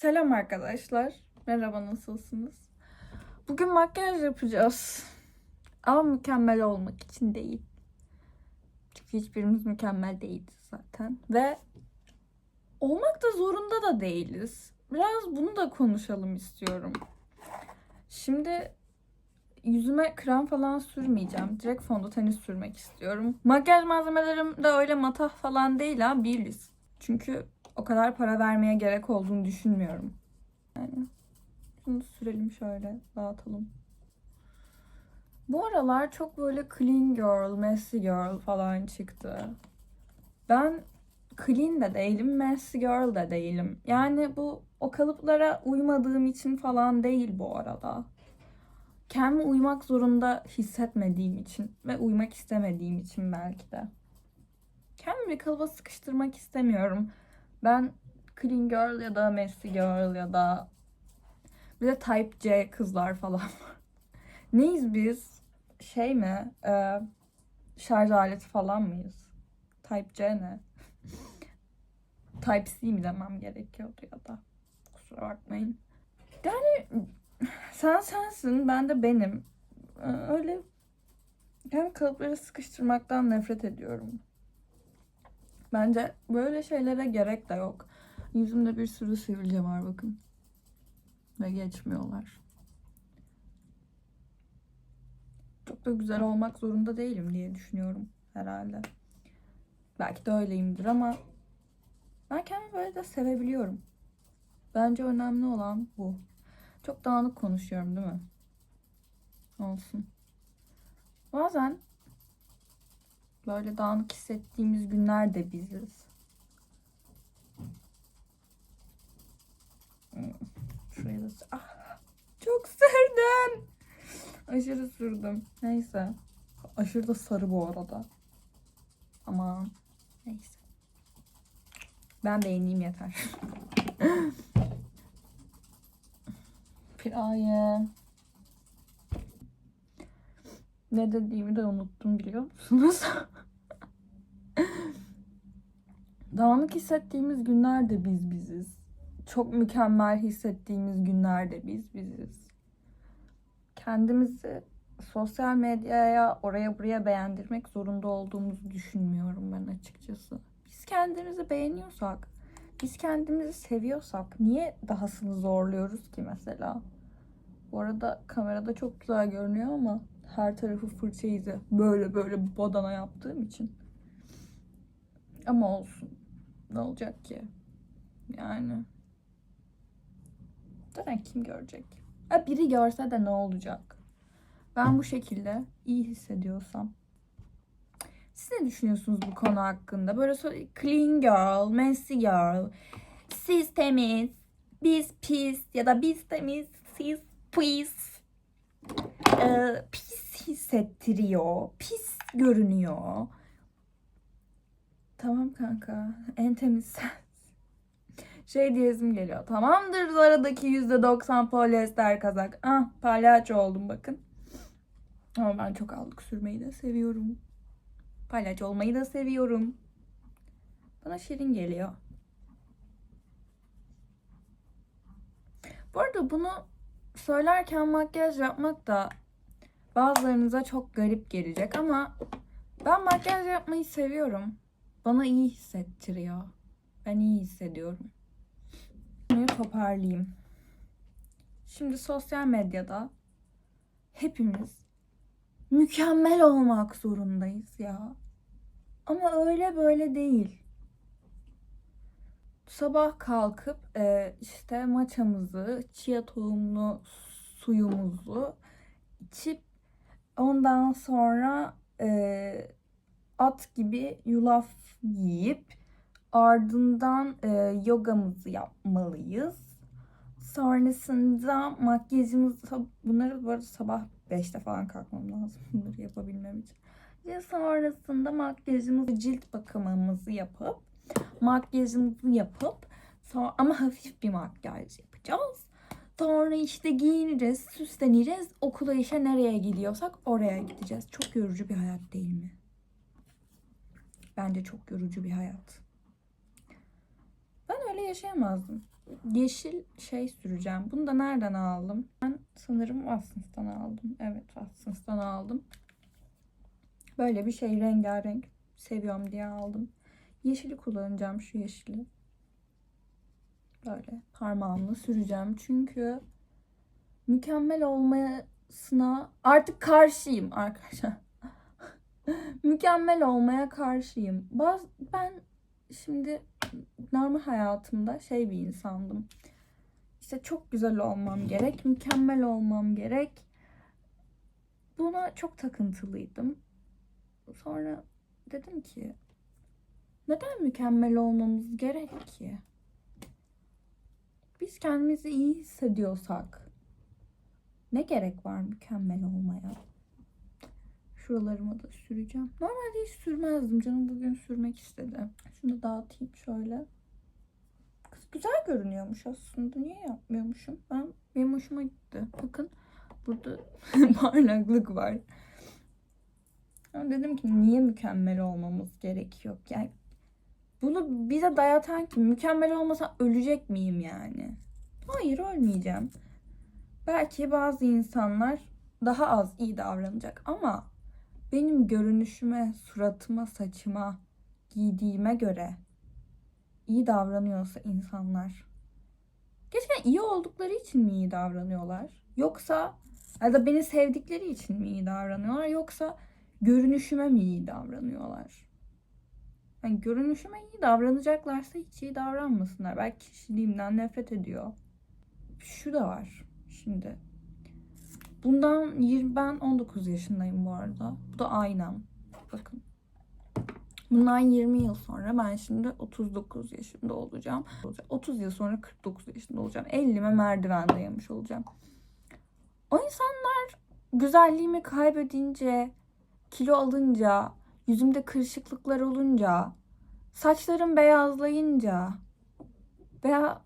Selam arkadaşlar. Merhaba nasılsınız? Bugün makyaj yapacağız. Ama mükemmel olmak için değil. Çünkü hiçbirimiz mükemmel değiliz zaten. Ve olmak da zorunda da değiliz. Biraz bunu da konuşalım istiyorum. Şimdi yüzüme krem falan sürmeyeceğim. Direkt fondöteni sürmek istiyorum. Makyaj malzemelerim de öyle matah falan değil ha. Biriz. Çünkü o kadar para vermeye gerek olduğunu düşünmüyorum. Yani bunu sürelim şöyle dağıtalım. Bu aralar çok böyle clean girl, messy girl falan çıktı. Ben clean de değilim, messy girl de değilim. Yani bu o kalıplara uymadığım için falan değil bu arada. Kendimi uymak zorunda hissetmediğim için ve uymak istemediğim için belki de. Kendimi bir kalıba sıkıştırmak istemiyorum. Ben clean girl ya da messy girl ya da bir de type C kızlar falan. Neyiz biz? Şey mi? Ee, şarj aleti falan mıyız? Type C ne? Type C mi demem gerekiyordu ya da. Kusura bakmayın. Yani sen sensin, ben de benim. Ee, Öyle hem kalıpları sıkıştırmaktan nefret ediyorum. Bence böyle şeylere gerek de yok. Yüzümde bir sürü sivilce var bakın. Ve geçmiyorlar. Çok da güzel olmak zorunda değilim diye düşünüyorum herhalde. Belki de öyleyimdir ama ben kendimi böyle de sevebiliyorum. Bence önemli olan bu. Çok dağınık konuşuyorum değil mi? Olsun. Bazen böyle dağınık hissettiğimiz günler de biziz. Hmm, Şuraya da ah, çok sürdüm. Aşırı sürdüm. Neyse. Aşırı da sarı bu arada. Ama neyse. Ben beğeneyim yeter. Piraye. Ne dediğimi de unuttum biliyor musunuz? Dağınık hissettiğimiz günlerde biz biziz. Çok mükemmel hissettiğimiz günlerde biz biziz. Kendimizi sosyal medyaya oraya buraya beğendirmek zorunda olduğumuzu düşünmüyorum ben açıkçası. Biz kendimizi beğeniyorsak, biz kendimizi seviyorsak niye dahasını zorluyoruz ki mesela? Bu arada kamerada çok güzel görünüyor ama her tarafı fırça izi. Böyle böyle badana yaptığım için. Ama olsun. Ne olacak ki? Yani. Zaten kim görecek? Ha, biri görse de ne olacak? Ben bu şekilde iyi hissediyorsam. Siz ne düşünüyorsunuz bu konu hakkında? Böyle clean girl, messy girl, siz temiz, biz pis ya da biz temiz, siz pis. Ee, pis hissettiriyor, pis görünüyor. Tamam kanka, en temiz sen. Şey diyesim geliyor. Tamamdır aradaki %90 polyester kazak. Ah palyaço oldum bakın. Ama ben çok aldık sürmeyi de seviyorum. Palyaço olmayı da seviyorum. Bana şirin geliyor. Bu arada bunu söylerken makyaj yapmak da bazılarınıza çok garip gelecek ama ben makyaj yapmayı seviyorum. Bana iyi hissettiriyor. Ben iyi hissediyorum. Bunu toparlayayım. Şimdi sosyal medyada hepimiz mükemmel olmak zorundayız ya. Ama öyle böyle değil. Sabah kalkıp e, işte maçamızı, chia tohumlu suyumuzu içip ondan sonra e, at gibi yulaf yiyip ardından e, yogamızı yapmalıyız. Sonrasında makyajımızı bunları bu arada sabah 5'te falan kalkmam lazım bunları yapabilmem için. Ve sonrasında makyajımızı cilt bakımımızı yapıp makyajımızı yapıp sonra ama hafif bir makyaj yapacağız. Sonra işte giyineceğiz, süsleneceğiz. Okula işe nereye gidiyorsak oraya gideceğiz. Çok yorucu bir hayat değil mi? Bence çok yorucu bir hayat. Ben öyle yaşayamazdım. yeşil şey süreceğim. Bunu da nereden aldım? Ben sanırım Watsons'tan aldım. Evet Watsons'tan aldım. Böyle bir şey rengarenk seviyorum diye aldım. Yeşili kullanacağım şu yeşili. Böyle parmağımla süreceğim. Çünkü mükemmel olmasına artık karşıyım arkadaşlar. Mükemmel olmaya karşıyım. Baz, ben şimdi normal hayatımda şey bir insandım. İşte çok güzel olmam gerek, mükemmel olmam gerek. Buna çok takıntılıydım. Sonra dedim ki neden mükemmel olmamız gerek ki? Biz kendimizi iyi hissediyorsak ne gerek var mükemmel olmaya? Şuralarıma da süreceğim. Normalde hiç sürmezdim. Canım bugün sürmek istedi. Şunu dağıtayım şöyle. Kız güzel görünüyormuş aslında. Niye yapmıyormuşum? Ben benim hoşuma gitti. Bakın burada parlaklık var. Ben dedim ki niye mükemmel olmamız gerekiyor? Yani bunu bize dayatan kim? Mükemmel olmasa ölecek miyim yani? Hayır ölmeyeceğim. Belki bazı insanlar daha az iyi davranacak ama benim görünüşüme, suratıma, saçıma, giydiğime göre iyi davranıyorsa insanlar gerçekten iyi oldukları için mi iyi davranıyorlar? Yoksa ya da beni sevdikleri için mi iyi davranıyorlar? Yoksa görünüşüme mi iyi davranıyorlar? Yani görünüşüme iyi davranacaklarsa hiç iyi davranmasınlar. Belki kişiliğimden nefret ediyor. Şu da var şimdi. Bundan 20, ben 19 yaşındayım bu arada. Bu da aynam. Bakın. Bundan 20 yıl sonra ben şimdi 39 yaşında olacağım. 30 yıl sonra 49 yaşında olacağım. 50'me merdiven dayamış olacağım. O insanlar güzelliğimi kaybedince, kilo alınca, yüzümde kırışıklıklar olunca, saçlarım beyazlayınca veya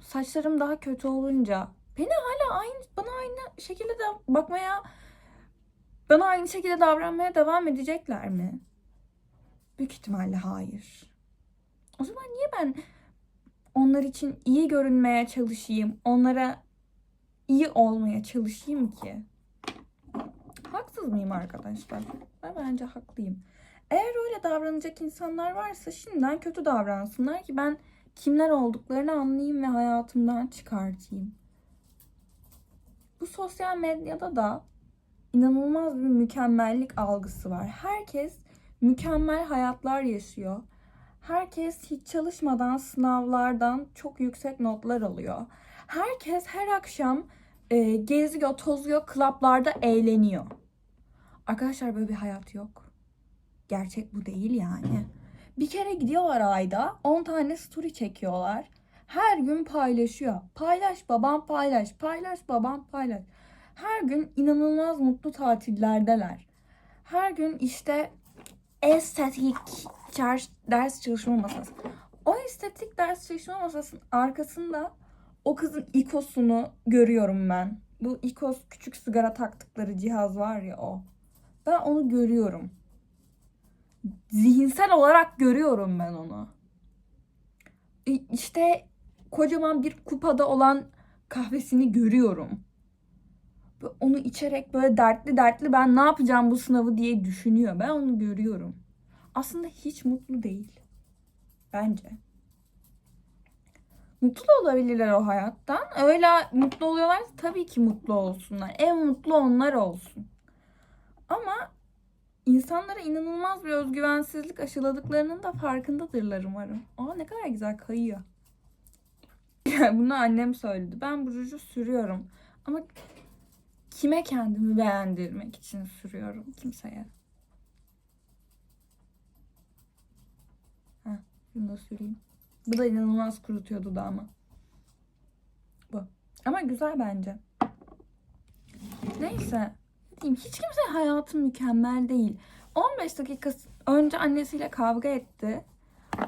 saçlarım daha kötü olunca beni hala aynı bana aynı şekilde de bakmaya bana aynı şekilde davranmaya devam edecekler mi? Büyük ihtimalle hayır. O zaman niye ben onlar için iyi görünmeye çalışayım? Onlara iyi olmaya çalışayım ki? Haksız mıyım arkadaşlar? Ben bence haklıyım. Eğer öyle davranacak insanlar varsa şimdiden kötü davransınlar ki ben kimler olduklarını anlayayım ve hayatımdan çıkartayım. Bu sosyal medyada da inanılmaz bir mükemmellik algısı var. Herkes mükemmel hayatlar yaşıyor. Herkes hiç çalışmadan sınavlardan çok yüksek notlar alıyor. Herkes her akşam e, geziyor, tozuyor, klaplarda eğleniyor. Arkadaşlar böyle bir hayat yok. Gerçek bu değil yani. Bir kere gidiyorlar ayda 10 tane story çekiyorlar. Her gün paylaşıyor. Paylaş babam paylaş. Paylaş babam paylaş. Her gün inanılmaz mutlu tatillerdeler. Her gün işte estetik ders çalışma masası. O estetik ders çalışma masasının arkasında o kızın ikosunu görüyorum ben. Bu ikos küçük sigara taktıkları cihaz var ya o. Ben onu görüyorum. Zihinsel olarak görüyorum ben onu. İşte kocaman bir kupada olan kahvesini görüyorum. Onu içerek böyle dertli dertli ben ne yapacağım bu sınavı diye düşünüyor. Ben onu görüyorum. Aslında hiç mutlu değil. Bence. Mutlu olabilirler o hayattan. Öyle mutlu oluyorlar tabii ki mutlu olsunlar. En mutlu onlar olsun. Ama insanlara inanılmaz bir özgüvensizlik aşıladıklarının da farkındadırlar umarım. Aa ne kadar güzel kayıyor. Yani bunu annem söyledi. Ben bu ruju sürüyorum. Ama kime kendimi beğendirmek için sürüyorum? Kimseye. Heh, bunu da süreyim. Bu da inanılmaz kurutuyor dudağımı. Bu. Ama güzel bence. Neyse. Ne diyeyim, hiç kimse hayatı mükemmel değil. 15 dakika önce annesiyle kavga etti.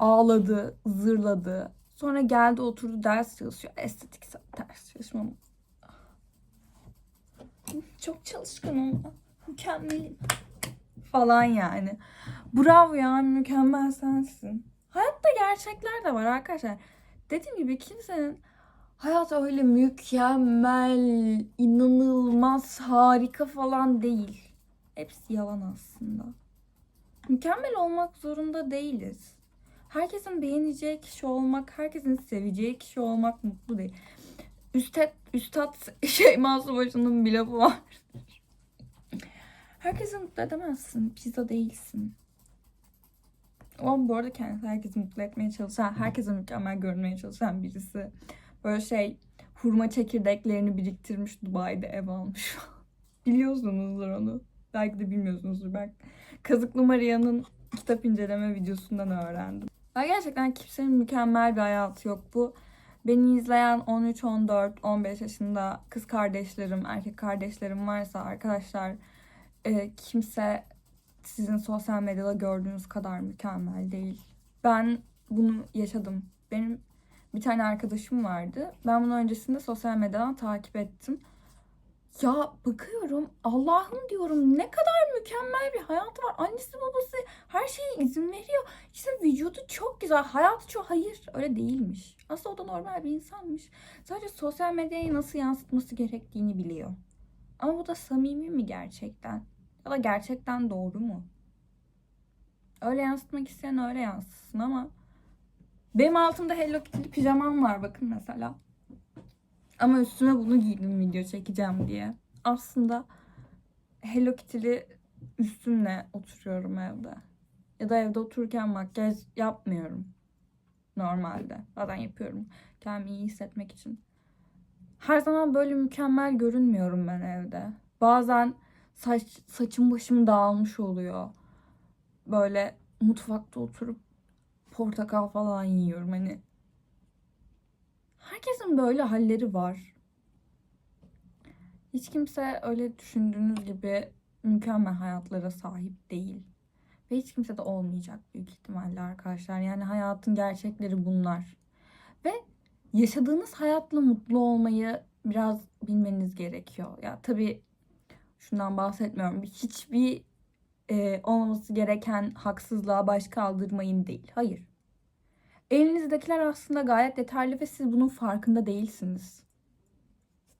Ağladı, zırladı. Sonra geldi oturdu ders çalışıyor. Estetik ders çalışmam. Çok çalışkanım. Mükemmelim. Falan yani. Bravo ya mükemmel sensin. Hayatta gerçekler de var arkadaşlar. dediğim gibi kimsenin hayat öyle mükemmel, inanılmaz, harika falan değil. Hepsi yalan aslında. Mükemmel olmak zorunda değiliz. Herkesin beğeneceği kişi olmak, herkesin seveceği kişi olmak mutlu değil. Üstad, Üstad Şeyma Subaşı'nın bir lafı var. Herkesi mutlu edemezsin. Pizza değilsin. O bu arada kendisi herkesi mutlu etmeye çalışan, herkese mükemmel görünmeye çalışan birisi. Böyle şey hurma çekirdeklerini biriktirmiş Dubai'de ev almış. Biliyorsunuzdur onu. Belki de bilmiyorsunuzdur. Ben Kazıklı Maria'nın kitap inceleme videosundan öğrendim. Ben gerçekten kimsenin mükemmel bir hayatı yok. Bu beni izleyen 13, 14, 15 yaşında kız kardeşlerim, erkek kardeşlerim varsa arkadaşlar e, kimse sizin sosyal medyada gördüğünüz kadar mükemmel değil. Ben bunu yaşadım. Benim bir tane arkadaşım vardı. Ben bunu öncesinde sosyal medyadan takip ettim. Ya bakıyorum Allah'ım diyorum ne kadar mükemmel bir hayatı var. Annesi babası her şeye izin veriyor. İşte vücudu çok güzel. Hayatı çok hayır öyle değilmiş. Aslında o da normal bir insanmış. Sadece sosyal medyayı nasıl yansıtması gerektiğini biliyor. Ama bu da samimi mi gerçekten? Ya da gerçekten doğru mu? Öyle yansıtmak isteyen öyle yansıtsın ama benim altımda Hello Kitty'li pijamam var bakın mesela. Ama üstüme bunu giydim video çekeceğim diye. Aslında Hello Kitty'li üstümle oturuyorum evde. Ya da evde otururken makyaj yapmıyorum. Normalde. Bazen yapıyorum. Kendimi iyi hissetmek için. Her zaman böyle mükemmel görünmüyorum ben evde. Bazen saç, saçım başım dağılmış oluyor. Böyle mutfakta oturup portakal falan yiyorum hani. Herkesin böyle halleri var. Hiç kimse öyle düşündüğünüz gibi mükemmel hayatlara sahip değil. Ve hiç kimse de olmayacak büyük ihtimalle arkadaşlar. Yani hayatın gerçekleri bunlar. Ve yaşadığınız hayatla mutlu olmayı biraz bilmeniz gerekiyor. Ya tabii şundan bahsetmiyorum. Hiçbir e, olmaması gereken haksızlığa baş kaldırmayın değil. Hayır. Elinizdekiler aslında gayet yeterli ve siz bunun farkında değilsiniz.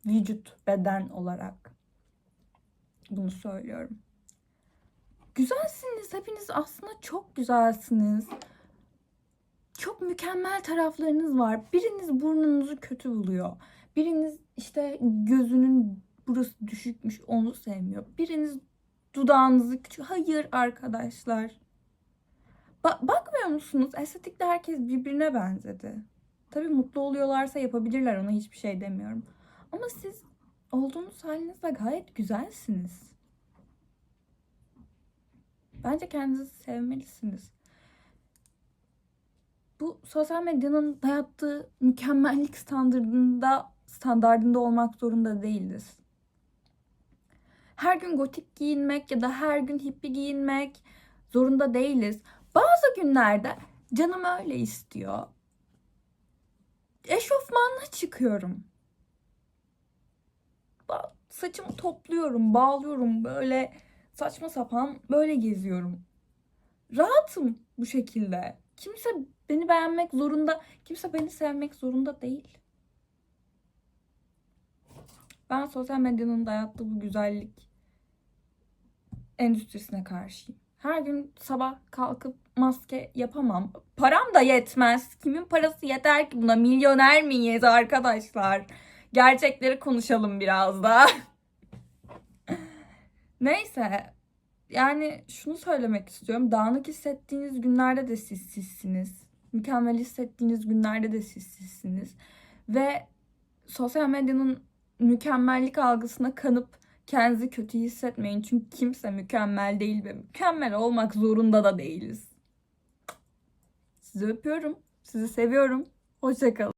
Vücut, beden olarak. Bunu söylüyorum. Güzelsiniz. Hepiniz aslında çok güzelsiniz. Çok mükemmel taraflarınız var. Biriniz burnunuzu kötü buluyor. Biriniz işte gözünün burası düşükmüş onu sevmiyor. Biriniz dudağınızı küçük. Hayır arkadaşlar. Ba- bakmıyor musunuz? Estetikte herkes birbirine benzedi. Tabii mutlu oluyorlarsa yapabilirler ona hiçbir şey demiyorum. Ama siz olduğunuz halinizde gayet güzelsiniz. Bence kendinizi sevmelisiniz. Bu sosyal medyanın dayattığı mükemmellik standartında standartında olmak zorunda değiliz. Her gün gotik giyinmek ya da her gün hippie giyinmek zorunda değiliz. Bazı günlerde canım öyle istiyor. Eşofmanla çıkıyorum. Saçımı topluyorum, bağlıyorum böyle saçma sapan böyle geziyorum. Rahatım bu şekilde. Kimse beni beğenmek zorunda, kimse beni sevmek zorunda değil. Ben sosyal medyanın dayattığı bu güzellik endüstrisine karşıyım. Her gün sabah kalkıp maske yapamam. Param da yetmez. Kimin parası yeter ki buna? Milyoner miyiz arkadaşlar? Gerçekleri konuşalım biraz da. Neyse. Yani şunu söylemek istiyorum. Dağınık hissettiğiniz günlerde de siz sizsiniz. Mükemmel hissettiğiniz günlerde de siz sizsiniz. Ve sosyal medyanın mükemmellik algısına kanıp kendinizi kötü hissetmeyin. Çünkü kimse mükemmel değil ve mükemmel olmak zorunda da değiliz. Sizi öpüyorum. Sizi seviyorum. Hoşçakalın.